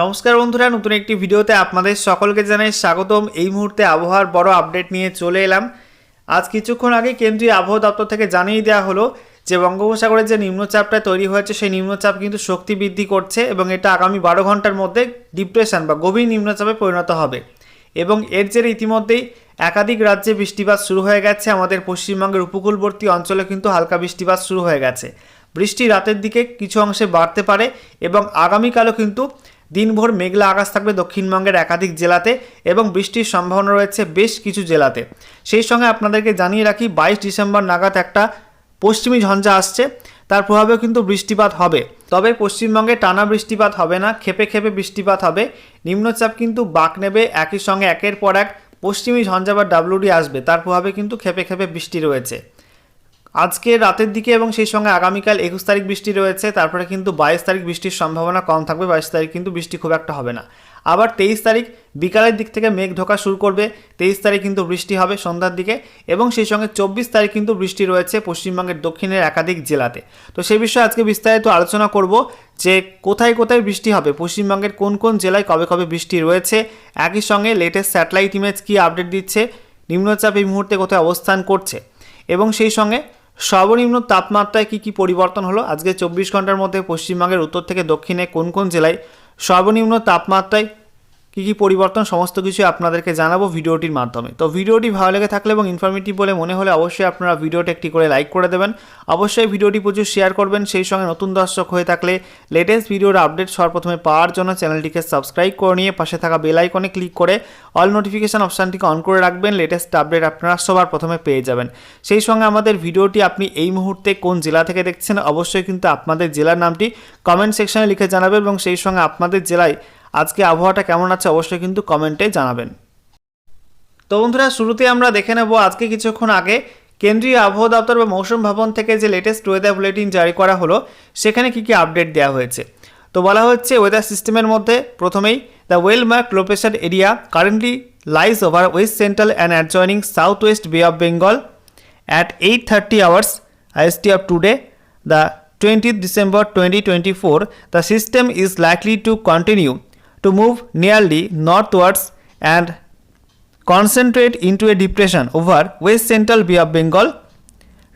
নমস্কার বন্ধুরা, নতুন একটি ভিডিওতে আপনাদের সকলকে জানাই স্বাগতম। এই মুহূর্তে আবহাওয়ার বড় আপডেট নিয়ে চলে এলাম। আজ কিছুক্ষণ আগে কেন্দ্রীয় আবহাওয়া দপ্তর থেকে জানিয়ে দেওয়া হলো যে বঙ্গোপসাগরের যে নিম্নচাপটা তৈরি হয়েছে, সেই নিম্নচাপ কিন্তু শক্তি বৃদ্ধি করছে এবং এটা আগামী বারো ঘণ্টার মধ্যে ডিপ্রেশন বা গভীর নিম্নচাপে পরিণত হবে। এবং এর জেরে ইতিমধ্যেই একাধিক রাজ্যে বৃষ্টিপাত শুরু হয়ে গেছে। আমাদের পশ্চিমবঙ্গের উপকূলবর্তী অঞ্চলে কিন্তু হালকা বৃষ্টিপাত শুরু হয়ে গেছে। বৃষ্টি রাতের দিকে কিছু অংশে বাড়তে পারে এবং আগামীকালও কিন্তু দিনভর মেঘলা আকাশ থাকবে দক্ষিণবঙ্গের একাধিক জেলাতে এবং বৃষ্টির সম্ভাবনা রয়েছে বেশ কিছু জেলাতে। সেই সঙ্গে আপনাদেরকে জানিয়ে রাখি, বাইশ ডিসেম্বর নাগাদ একটা পশ্চিমী ঝঞ্ঝা আসছে। তার প্রভাবেও কিন্তু বৃষ্টিপাত হবে। তবে পশ্চিমবঙ্গে টানা বৃষ্টিপাত হবে না, খেপে খেপে বৃষ্টিপাত হবে। নিম্নচাপ কিন্তু বাঁক নেবে, একই সঙ্গে একের পর এক পশ্চিমী ঝঞ্ঝা বা ডাব্লুডি আসবে। তার প্রভাবে কিন্তু খেপে খেপে বৃষ্টি রয়েছে। আজকে রাতের দিকে এবং সেই সঙ্গে আগামীকাল একুশ তারিখ বৃষ্টি রয়েছে, তারপরে কিন্তু বাইশ তারিখ বৃষ্টির সম্ভাবনা কম থাকবে, বাইশ তারিখ কিন্তু বৃষ্টি খুব একটা হবে না। আবার তেইশ তারিখ বিকালের দিক থেকে মেঘ ঢোকা শুরু করবে, তেইশ তারিখ কিন্তু বৃষ্টি হবে সন্ধ্যার দিকে এবং সেই সঙ্গে চব্বিশ তারিখ কিন্তু বৃষ্টি রয়েছে পশ্চিমবঙ্গের দক্ষিণের একাধিক জেলাতে। তো সেই বিষয়ে আজকে বিস্তারিত আলোচনা করব যে কোথায় কোথায় বৃষ্টি হবে, পশ্চিমবঙ্গের কোন কোন জেলায় কবে কবে বৃষ্টি রয়েছে, একই সঙ্গে লেটেস্ট স্যাটেলাইট ইমেজ কী আপডেট দিচ্ছে, নিম্নচাপ এই মুহূর্তে কোথায় অবস্থান করছে, এবং সেই সঙ্গে সর্বনিম্ন তাপমাত্রায় কি কি পরিবর্তন হলো? আজকে চব্বিশ ঘণ্টার মধ্যে পশ্চিমবঙ্গের উত্তর থেকে দক্ষিণে কোন কোন জেলায় সর্বনিম্ন তাপমাত্রায় কী কী পরিবর্তন, সমস্ত কিছু আপনাদেরকে জানাব ভিডিওটির মাধ্যমে। তো ভিডিওটি ভালো লেগে থাকলে এবং ইনফরমেটিভ বলে মনে হলে অবশ্যই আপনারা ভিডিওটি একটি করে লাইক করে দেবেন। অবশ্যই ভিডিওটি প্রচুর শেয়ার করবেন, সেই সঙ্গে নতুন দর্শক হয়ে থাকলে লেটেস্ট ভিডিওর আপডেট সর্বপ্রথমে পাওয়ার জন্য চ্যানেলটিকে সাবস্ক্রাইব করে নিয়ে পাশে থাকা বেল আইকনে ক্লিক করে অল নোটিফিকেশান অপশানটিকে অন করে রাখবেন লেটেস্ট আপডেট আপনারা সবার প্রথমে পেয়ে যাবেন। সেই সঙ্গে আমাদের ভিডিওটি আপনি এই মুহূর্তে কোন জেলা থেকে দেখছেন, অবশ্যই কিন্তু আপনাদের জেলার নামটি কমেন্ট সেকশনে লিখে জানাবেন এবং সেই সঙ্গে আপনাদের জেলায় আজকে আবহাওয়াটা কেমন আছে অবশ্যই কিন্তু কমেন্টে জানাবেন। তো বন্ধুরা শুরুতে আমরা দেখে নেব আজকে কিছুক্ষণ আগে কেন্দ্রীয় আবহাওয়া দপ্তর বা মৌসুম ভবন থেকে যে লেটেস্ট ওয়েদার বুলেটিন জারি করা হলো, সেখানে কী কী আপডেট দেওয়া হয়েছে? তো বলা হচ্ছে ওয়েদার সিস্টেমের মধ্যে প্রথমেই the well marked low pressure area currently lies over west central and adjoining south west bay of Bengal at 8:30 hours IST of today, the 20th December 2024 the system is likely to continue to move nearly northwards and concentrate into a depression over west central Bay of Bengal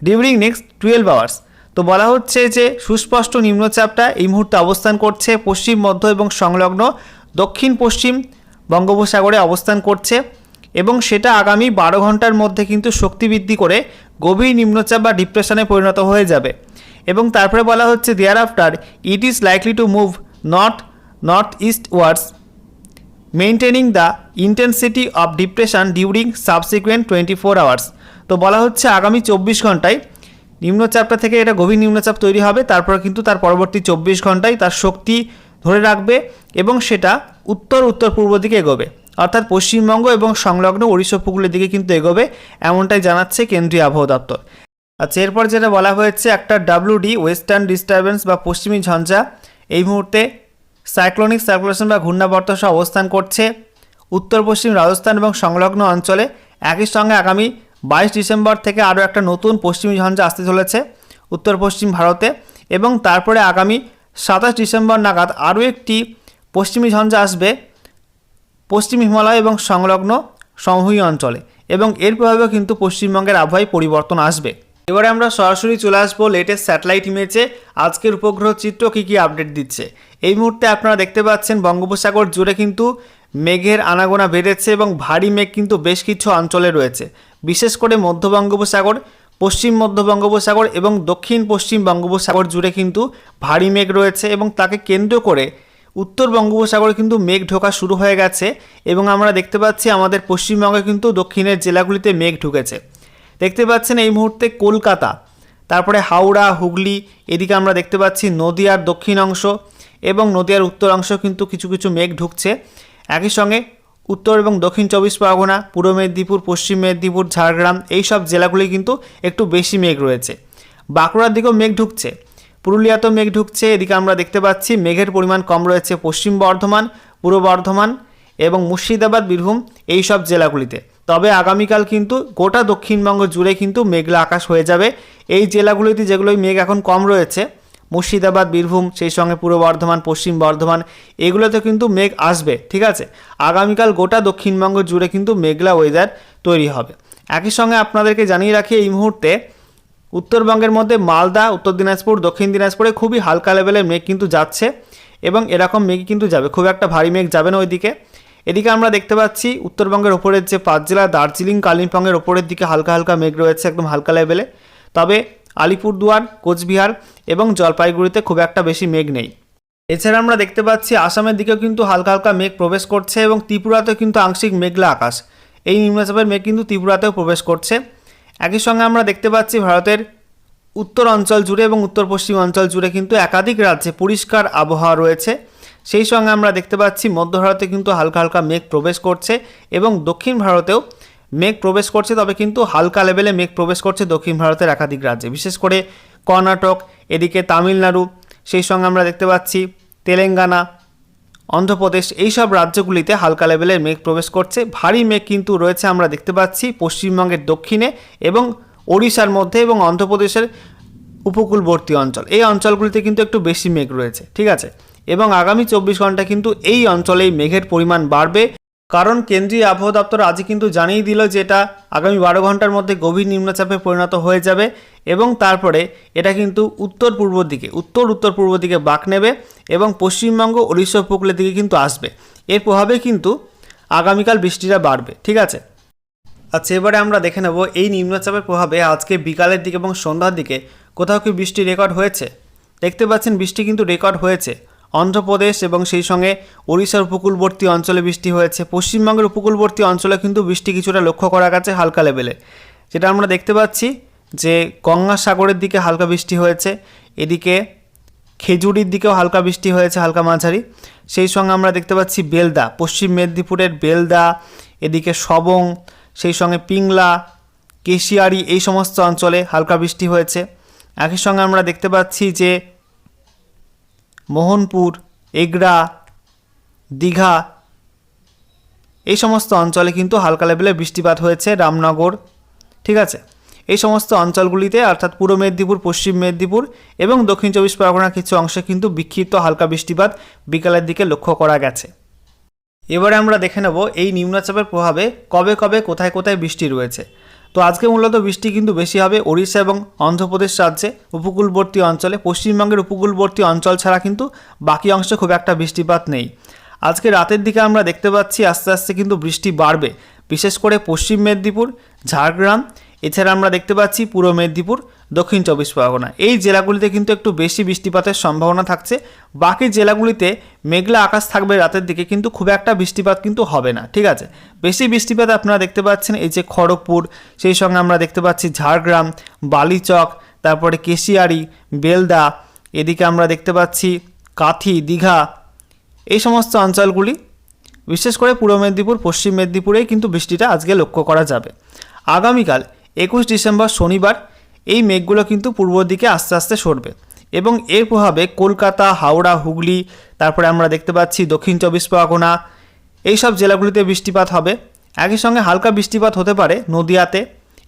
during next 12 hours. তো বলা হচ্ছে যে, সুস্পষ্ট নিম্নচাপটা এই মুহূর্তে অবস্থান করছে, পশ্চিম, মধ্য এবং সংলগ্ন দক্ষিণ, পশ্চিম বঙ্গোপসাগরে অবস্থান করছে এবং সেটা আগামী বারো ঘণ্টার মধ্যে কিন্তু শক্তি বৃদ্ধি করে গভীর নিম্নচাপ বা ডিপ্রেশনে পরিণত হয়ে যাবে। এবং তারপরে বলা হচ্ছে thereafter it is likely to move north north eastwards maintaining the intensity of depression during subsequent twenty four hours তো বলা হচ্ছে আগামী চব্বিশ ঘন্টায় নিম্নচাপটা থেকে এটা গভীর নিম্নচাপ তৈরি হবে, তারপর কিন্তু তার পরবর্তী চব্বিশ ঘন্টায় তার শক্তি ধরে রাখবে এবং সেটা উত্তর উত্তর পূর্ব দিকে এগোবে। অর্থাৎ পশ্চিমবঙ্গ এবং সংলগ্ন ওড়িশা উপকূলের দিকে কিন্তু এগোবে, এমনটাই জানাচ্ছে কেন্দ্রীয় আবহাওয়া দপ্তর। আচ্ছা এরপর যেটা বলা হয়েছে, একটা ডাব্লিউডি ওয়েস্টার্ন ডিস্টারবেন্স বা পশ্চিমী ঝঞ্ঝা, এই মুহূর্তে সাইক্লোনিক সার্কুলেশন বা ঘূর্ণাবর্ত সহ অবস্থান করছে। উত্তর, পশ্চিম, রাজস্থান এবং সংলগ্ন অঞ্চলে একই সঙ্গে আগামী বাইশ ডিসেম্বর থেকে আরও একটা নতুন পশ্চিমী ঝঞ্ঝা আসতে চলেছে। উত্তর, পশ্চিম ভারতে এবং তারপরে আগামী সাতাশ ডিসেম্বর নাগাদ আরও একটি পশ্চিমী ঝঞ্ঝা আসবে পশ্চিম হিমালয় এবং সংলগ্ন সমভূমি অঞ্চলে এবং এর প্রভাবেও কিন্তু পশ্চিমবঙ্গের আবহাওয়ায় পরিবর্তন আসবে। এবারে আমরা সরাসরি চলে আসব লেটেস্ট স্যাটেলাইট ইমেজে আজকের উপগ্রহ চিত্র কী কী আপডেট দিচ্ছে? এই মুহূর্তে আপনারা দেখতে পাচ্ছেন বঙ্গোপসাগর জুড়ে কিন্তু মেঘের আনাগোনা বেড়েছে এবং ভারী মেঘ কিন্তু বেশ কিছু অঞ্চলে রয়েছে। বিশেষ করে মধ্য বঙ্গোপসাগর, পশ্চিম মধ্য বঙ্গোপসাগর এবং দক্ষিণ পশ্চিম বঙ্গোপসাগর জুড়ে কিন্তু ভারী মেঘ রয়েছে এবং তাকে কেন্দ্র করে উত্তর বঙ্গোপসাগরে কিন্তু মেঘ ঢোকা শুরু হয়ে গেছে এবং আমরা দেখতে পাচ্ছি আমাদের পশ্চিমবঙ্গে কিন্তু দক্ষিণের জেলাগুলিতে মেঘ ঢুকেছে। দেখতে পাচ্ছেন এই মুহূর্তে কলকাতা, তারপরে হাওড়া, হুগলি, এদিকে আমরা দেখতে পাচ্ছি নদিয়ার দক্ষিণ অংশ এবং নদিয়ার উত্তর অংশ কিন্তু কিছু কিছু মেঘ ঢুকছে। একই সঙ্গে উত্তর এবং দক্ষিণ চব্বিশ পরগনা, পূর্ব মেদিনীপুর, পশ্চিম মেদিনীপুর, ঝাড়গ্রাম এই সব জেলাগুলি কিন্তু একটু বেশি মেঘ রয়েছে। বাঁকুড়ার দিকেও মেঘ ঢুকছে, পুরুলিয়াতেও মেঘ ঢুকছে, এদিকে আমরা দেখতে পাচ্ছি মেঘের পরিমাণ কম রয়েছে পশ্চিম বর্ধমান, পূর্ব বর্ধমান এবং মুর্শিদাবাদ, বীরভূম এই সব জেলাগুলিতে। তবে আগামীকাল কিন্তু গোটা দক্ষিণবঙ্গ জুড়ে কিন্তু মেঘলা আকাশ হয়ে যাবে। এই জেলাগুলিতে যেগুলোই মেঘ এখন কম রয়েছে, মুর্শিদাবাদ, বীরভূম, সেই সঙ্গে পূর্ব বর্ধমান, পশ্চিম বর্ধমান, এগুলোতে কিন্তু মেঘ আসবে, ঠিক আছে? আগামীকাল গোটা দক্ষিণবঙ্গ জুড়ে কিন্তু মেঘলা ওয়েদার তৈরি হবে। একই সঙ্গে আপনাদেরকে জানিয়ে রাখি, এই মুহূর্তে উত্তরবঙ্গের মধ্যে মালদা, উত্তর দিনাজপুর, দক্ষিণ দিনাজপুরে খুবই হালকা লেভেলের মেঘ কিন্তু যাচ্ছে এবং এরকম মেঘ কিন্তু যাবে। খুব একটা ভারী মেঘ যাবে না ওইদিকে। এদিকে আমরা দেখতে পাচ্ছি উত্তরবঙ্গের ওপরের যে পাঁচ জেলা, দার্জিলিং, কালিম্পংয়ের ওপরের দিকে হালকা হালকা মেঘ রয়েছে একদম হালকা লেভেলে। তবে আলিপুরদুয়ার, কোচবিহার এবং জলপাইগুড়িতে খুব একটা বেশি মেঘ নেই। এছাড়া আমরা দেখতে পাচ্ছি আসামের দিকেও কিন্তু হালকা হালকা মেঘ প্রবেশ করছে এবং ত্রিপুরাতেও কিন্তু আংশিক মেঘলা আকাশ। এই নিম্নচাপের মেঘ কিন্তু ত্রিপুরাতেও প্রবেশ করছে। একই সঙ্গে আমরা দেখতে পাচ্ছি ভারতের উত্তর অঞ্চল জুড়ে এবং উত্তর পশ্চিম অঞ্চল জুড়ে কিন্তু একাধিক রাজ্যে পরিষ্কার আবহাওয়া রয়েছে। সেই সঙ্গে আমরা দেখতে পাচ্ছি মধ্য ভারতে কিন্তু হালকা হালকা মেঘ প্রবেশ করছে এবং দক্ষিণ ভারতেও মেঘ প্রবেশ করছে, তবে কিন্তু হালকা লেভেলে মেঘ প্রবেশ করছে দক্ষিণ ভারতের একাধিক রাজ্যে। বিশেষ করে কর্ণাটক, এদিকে তামিলনাড়ু, সেই সঙ্গে আমরা দেখতে পাচ্ছি তেলেঙ্গানা, অন্ধ্রপ্রদেশ, এইসব রাজ্যগুলিতে হালকা লেভেলের মেঘ প্রবেশ করছে। ভারী মেঘ কিন্তু রয়েছে, আমরা দেখতে পাচ্ছি পশ্চিমবঙ্গের দক্ষিণে এবং ওড়িশার মধ্যে এবং অন্ধ্রপ্রদেশের উপকূলবর্তী অঞ্চল। এই অঞ্চলগুলিতে কিন্তু একটু বেশি মেঘ রয়েছে, ঠিক আছে? এবং আগামী চব্বিশ ঘণ্টা কিন্তু এই অঞ্চলেই মেঘের পরিমাণ বাড়বে। কারণ কেন্দ্রীয় আবহাওয়া দপ্তর আজই কিন্তু জানিয়ে দিল যে এটা আগামী বারো ঘণ্টার মধ্যে গভীর নিম্নচাপে পরিণত হয়ে যাবে এবং তারপরে এটা কিন্তু উত্তর পূর্ব দিকে, উত্তর উত্তর পূর্ব দিকে বাঁক নেবে এবং পশ্চিমবঙ্গ উড়িষ্যা উপকূলের দিকে কিন্তু আসবে। এর প্রভাবে কিন্তু আগামীকাল বৃষ্টিটা বাড়বে, ঠিক আছে? আচ্ছা এবারে আমরা দেখে নেব এই নিম্নচাপের প্রভাবে আজকে বিকালের দিকে এবং সন্ধ্যার দিকে কোথাও কি বৃষ্টি রেকর্ড হয়েছে? দেখতে পাচ্ছেন বৃষ্টি কিন্তু রেকর্ড হয়েছে। অন্ধ্রপ্রদেশ এবং সেই সঙ্গে ওড়িশার উপকূলবর্তী অঞ্চলে বৃষ্টি হয়েছে। পশ্চিমবঙ্গের উপকূলবর্তী অঞ্চলে কিন্তু বৃষ্টি কিছুটা লক্ষ্য করা গেছে হালকা লেভেলে। যেটা আমরা দেখতে পাচ্ছি যে গঙ্গাসাগরের দিকে হালকা বৃষ্টি হয়েছে, এদিকে খেজুরির দিকেও হালকা বৃষ্টি হয়েছে হালকা মাঝারি। সেই সঙ্গে আমরা দেখতে পাচ্ছি বেলদা, পশ্চিম মেদিনীপুরের বেলদা, এদিকে সবং, সেই সঙ্গে পিংলা, কেশিয়ারি এই সমস্ত অঞ্চলে হালকা বৃষ্টি হয়েছে। একই সঙ্গে আমরা দেখতে পাচ্ছি যে মোহনপুর এগরা দীঘা এই সমস্ত অঞ্চলে কিন্তু হালকা লেভেলে বৃষ্টিপাত হয়েছে রামনগর, ঠিক আছে? এই সমস্ত অঞ্চলগুলিতে, অর্থাৎ পূর্ব মেদিনীপুর, পশ্চিম মেদিনীপুর এবং দক্ষিণ চব্বিশ পরগনার কিছু অংশে কিন্তু বিক্ষিপ্ত হালকা বৃষ্টিপাত বিকালের দিকে লক্ষ্য করা গেছে। এবারে আমরা দেখে নেব এই নিম্নচাপের প্রভাবে কবে কবে কোথায় কোথায় বৃষ্টি রয়েছে। তো আজকে মূলত বৃষ্টি কিন্তু বেশি হবে ওড়িশা এবং অন্ধ্রপ্রদেশ রাজ্যে। উপকূলবর্তী অঞ্চলে, পশ্চিমবঙ্গের উপকূলবর্তী অঞ্চল ছাড়া কিন্তু বাকি অংশে খুব একটা বৃষ্টিপাত নেই। আজকে রাতের দিকে আমরা দেখতে পাচ্ছি আস্তে আস্তে কিন্তু বৃষ্টি বাড়বে, বিশেষ করে পশ্চিম মেদিনীপুর, ঝাড়গ্রাম। এছাড়া আমরা দেখতে পাচ্ছি পূর্ব মেদিনীপুর দক্ষিণ চব্বিশ পরগনা। এই জেলাগুলিতে কিন্তু একটু বেশি বৃষ্টিপাতের সম্ভাবনা থাকছে। বাকি জেলাগুলিতে মেঘলা আকাশ থাকবে রাতের দিকে, কিন্তু খুব একটা বৃষ্টিপাত কিন্তু হবে না, ঠিক আছে? বেশি বৃষ্টিপাত আপনারা দেখতে পাচ্ছেন, এই যে খড়গপুর, সেই সঙ্গে আমরা দেখতে পাচ্ছি ঝাড়গ্রাম, বালিচক, তারপরে কেশিয়ারি, বেলদা, এদিকে আমরা দেখতে পাচ্ছি কাথি, দীঘা, এই সমস্ত অঞ্চলগুলি, বিশেষ করে পূর্ব মেদিনীপুর, পশ্চিম মেদিনীপুরেই কিন্তু বৃষ্টিটা আজকে লক্ষ্য করা যাবে। আগামীকাল একুশ ডিসেম্বর শনিবার এই মেঘগুলো কিন্তু পূর্ব দিকে আস্তে আস্তে সরবে। এবং এর প্রভাবে কলকাতা, হাওড়া, হুগলি, তারপরে আমরা দেখতে পাচ্ছি দক্ষিণ চব্বিশ পরগনা, এইসব জেলাগুলিতে বৃষ্টিপাত হবে। একই সঙ্গে হালকা বৃষ্টিপাত হতে পারে নদিয়াতে,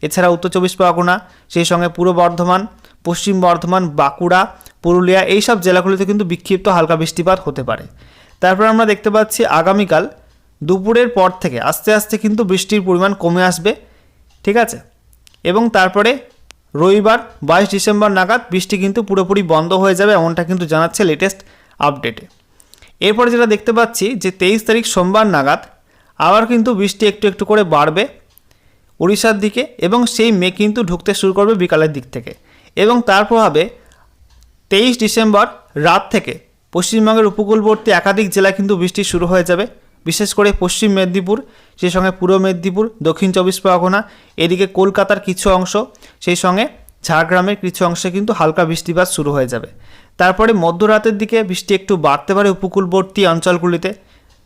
এছাড়া উত্তর চব্বিশ পরগনা, সেই সঙ্গে পূর্ব বর্ধমান, পশ্চিম বর্ধমান, বাঁকুড়া, পুরুলিয়া, এইসব জেলাগুলিতে কিন্তু বিক্ষিপ্ত হালকা বৃষ্টিপাত হতে পারে। তারপর আমরা দেখতে পাচ্ছি আগামীকাল দুপুরের পর থেকে আস্তে আস্তে কিন্তু বৃষ্টির পরিমাণ কমে আসবে, ঠিক আছে? এবং তারপরে রবিবার বাইশ ডিসেম্বর নাগাদ বৃষ্টি কিন্তু পুরোপুরি বন্ধ হয়ে যাবে এমনটা কিন্তু জানাচ্ছে লেটেস্ট আপডেটে এরপরে যেটা দেখতে পাচ্ছি যে তেইশ তারিখ সোমবার নাগাদ আবার কিন্তু বৃষ্টি একটু একটু করে বাড়বে উড়িষ্যার দিকে এবং সেই মেঘ কিন্তু ঢুকতে শুরু করবে বিকালের দিক থেকে। এবং তার প্রভাবে তেইশ ডিসেম্বর রাত থেকে পশ্চিমবঙ্গের উপকূলবর্তী একাধিক জেলায় কিন্তু বৃষ্টি শুরু হয়ে যাবে। বিশেষ করে পশ্চিম মেদিনীপুর, সেই সঙ্গে পূর্ব মেদিনীপুর, দক্ষিণ চব্বিশ পরগনা, এদিকে কলকাতার কিছু অংশ, সেই সঙ্গে ঝাড়গ্রামের কিছু অংশে কিন্তু হালকা বৃষ্টিপাত শুরু হয়ে যাবে। তারপরে মধ্যরাতের দিকে বৃষ্টি একটু বাড়তে পারে উপকূলবর্তী অঞ্চলগুলিতে।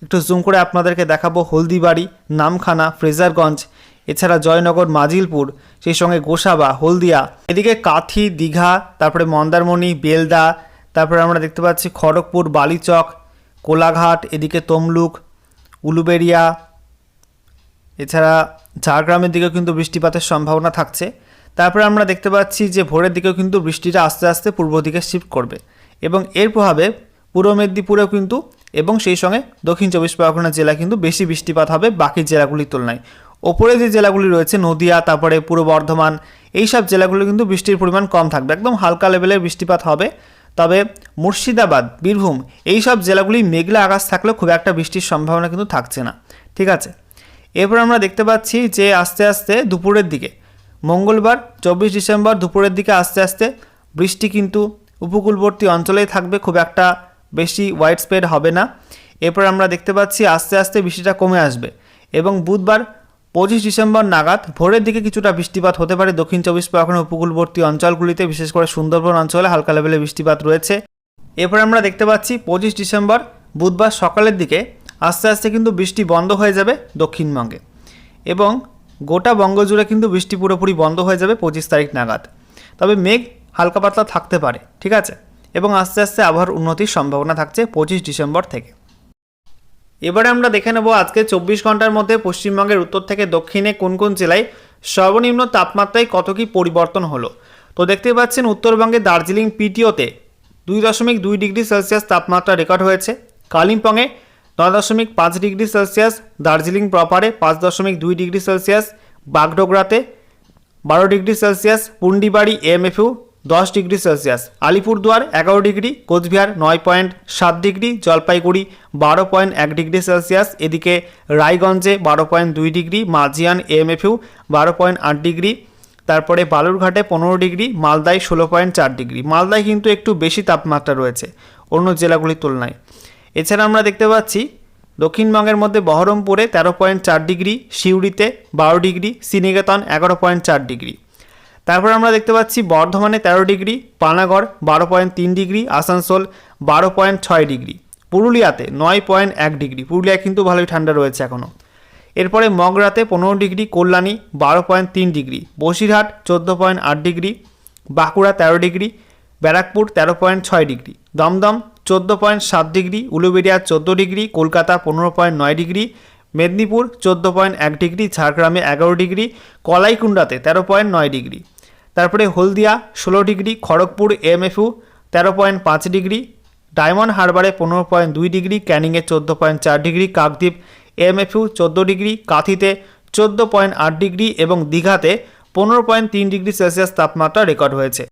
একটু জুম করে আপনাদেরকে দেখাবো হলদিবাড়ি, নামখানা, ফ্রেজারগঞ্জ, এছাড়া জয়নগর, মাজিলপুর, সেই সঙ্গে গোসাবা, হলদিয়া, এদিকে কাথি, দীঘা, তারপরে মন্দারমণি, বেলদা, তারপরে আমরা দেখতে পাচ্ছি খড়গপুর, বালিচক, কোলাঘাট, এদিকে তমলুক উলুবেড়িয়া এছাড়া ঝাড়গ্রামের দিকেও কিন্তু বৃষ্টিপাতের সম্ভাবনা থাকছে। তারপরে আমরা দেখতে পাচ্ছি যে ভোরের দিকেও কিন্তু বৃষ্টিটা আস্তে আস্তে পূর্ব দিকে শিফট করবে এবং এর প্রভাবে পূর্ব মেদিনীপুরেও কিন্তু এবং সেই সঙ্গে দক্ষিণ চব্বিশ পরগনা জেলা কিন্তু বেশি বৃষ্টিপাত হবে বাকি জেলাগুলির তুলনায়। ওপরে যে জেলাগুলি রয়েছে, নদিয়া, তারপরে পূর্ব বর্ধমান এই সব জেলাগুলো কিন্তু বৃষ্টির পরিমাণ কম থাকবে। একদম হালকা লেভেলের বৃষ্টিপাত হবে। তবে মুর্শিদাবাদ, বীরভূম এই সব জেলাগুলি মেঘলা আকাশ থাকলেও খুব একটা বৃষ্টির সম্ভাবনা কিন্তু থাকছে না। ঠিক আছে? এরপর আমরা দেখতে পাচ্ছি যে আস্তে আস্তে দুপুরের দিকে, মঙ্গলবার, চব্বিশ ডিসেম্বর দুপুরের দিকে আস্তে আস্তে বৃষ্টি কিন্তু উপকূলবর্তী অঞ্চলেই থাকবে, খুব একটা বেশি ওয়াইড স্প্রেড হবে না। এরপর আমরা দেখতে পাচ্ছি আস্তে আস্তে বৃষ্টিটা কমে আসবে এবং বুধবার পঁচিশ ডিসেম্বর নাগাদ ভোরের দিকে কিছুটা বৃষ্টিপাত হতে পারে। দক্ষিণ চব্বিশ পরগনা উপকূলবর্তী অঞ্চলগুলিতে, বিশেষ করে সুন্দরবন অঞ্চলে হালকা লেভেলে বৃষ্টিপাত রয়েছে। এরপর আমরা দেখতে পাচ্ছি, পঁচিশ ডিসেম্বর বুধবার সকালের দিকে আস্তে আস্তে কিন্তু বৃষ্টি বন্ধ হয়ে যাবে দক্ষিণবঙ্গে এবং গোটা বঙ্গ জুড়ে কিন্তু বৃষ্টি পুরোপুরি বন্ধ হয়ে যাবে পঁচিশ তারিখ নাগাদ। তবে মেঘ হালকা পাতলা থাকতে পারে, ঠিক আছে? এবং আস্তে আস্তে আবহাওয়ার উন্নতির সম্ভাবনা থাকছে পঁচিশ ডিসেম্বর থেকে। এবারে আমরা দেখে নেব আজকে চব্বিশ ঘণ্টার মধ্যে পশ্চিমবঙ্গের উত্তর থেকে দক্ষিণে কোন কোন জেলায় সর্বনিম্ন তাপমাত্রায় কত কী পরিবর্তন হলো? তো দেখতে পাচ্ছেন উত্তরবঙ্গে দার্জিলিং পিটিওতে দুই দশমিক দুই ডিগ্রি সেলসিয়াস তাপমাত্রা রেকর্ড হয়েছে। কালিম্পংয়ে নয় দশমিক পাঁচ ডিগ্রি সেলসিয়াস, দার্জিলিং প্রপারে পাঁচ দশমিক দুই ডিগ্রি সেলসিয়াস, বাগডোগরাতে বারো ডিগ্রি সেলসিয়াস, পুন্ডিবাড়ি, এমএফইউ দশ ডিগ্রি সেলসিয়াস। আলিপুরদুয়ার এগারো ডিগ্রি, কোচবিহার নয় পয়েন্ট সাত ডিগ্রি, জলপাইগুড়ি বারো পয়েন্ট এক ডিগ্রি সেলসিয়াস। এদিকে রায়গঞ্জে বারো পয়েন্ট দুই ডিগ্রি মাঝিয়ান এমএফইউ বারো পয়েন্ট আট ডিগ্রি। তারপরে বালুরঘাটে পনেরো ডিগ্রি, মালদায় ষোলো পয়েন্ট চার ডিগ্রি। মালদায় কিন্তু একটু বেশি তাপমাত্রা রয়েছে অন্য জেলাগুলির তুলনায়। এছাড়া আমরা দেখতে পাচ্ছি দক্ষিণবঙ্গের মধ্যে বহরমপুরে তেরো পয়েন্ট চার ডিগ্রি, সিউড়িতে বারো ডিগ্রি শ্রীনিকেতন এগারো পয়েন্ট চার ডিগ্রি। তারপর আমরা দেখতে পাচ্ছি বর্ধমানে তেরো ডিগ্রি, পানাগড় বারো পয়েন্ট তিন ডিগ্রি, আসানসোল বারো পয়েন্ট ছয় ডিগ্রি, পুরুলিয়াতে নয় পয়েন্ট এক ডিগ্রি পুরুলিয়া কিন্তু ভালোই ঠান্ডা রয়েছে এখনও। এরপরে মগরাতে পনেরো ডিগ্রি, কল্যাণী বারো পয়েন্ট তিন ডিগ্রি, বসিরহাট চোদ্দ পয়েন্ট আট ডিগ্রি, বাঁকুড়া তেরো ডিগ্রি, ব্যারাকপুর তেরো পয়েন্ট ছয় ডিগ্রি, দমদম চোদ্দ পয়েন্ট সাত ডিগ্রি, উলুবেড়িয়া চোদ্দ ডিগ্রি, কলকাতা পনেরো পয়েন্ট নয় ডিগ্রি, মেদিনীপুর চোদ্দ পয়েন্ট এক ডিগ্রি, ঝাড়গ্রামে এগারো ডিগ্রি কলাইকুণ্ডাতে তেরো পয়েন্ট নয় ডিগ্রি তারপরে হলদিয়া ষোলো ডিগ্রি, খড়গপুর এমএফইউ তেরো পয়েন্ট পাঁচ ডিগ্রি, ডায়মন্ড হারবারে পনেরো পয়েন্ট দুই ডিগ্রি, ক্যানিংয়ে চোদ্দ পয়েন্ট চার ডিগ্রি, কাকদ্বীপ এমএফইউ চোদ্দ ডিগ্রি, কাঁথিতে চোদ্দ পয়েন্ট আট ডিগ্রি এবং দীঘাতে পনেরো পয়েন্ট তিন ডিগ্রি সেলসিয়াস তাপমাত্রা রেকর্ড হয়েছে।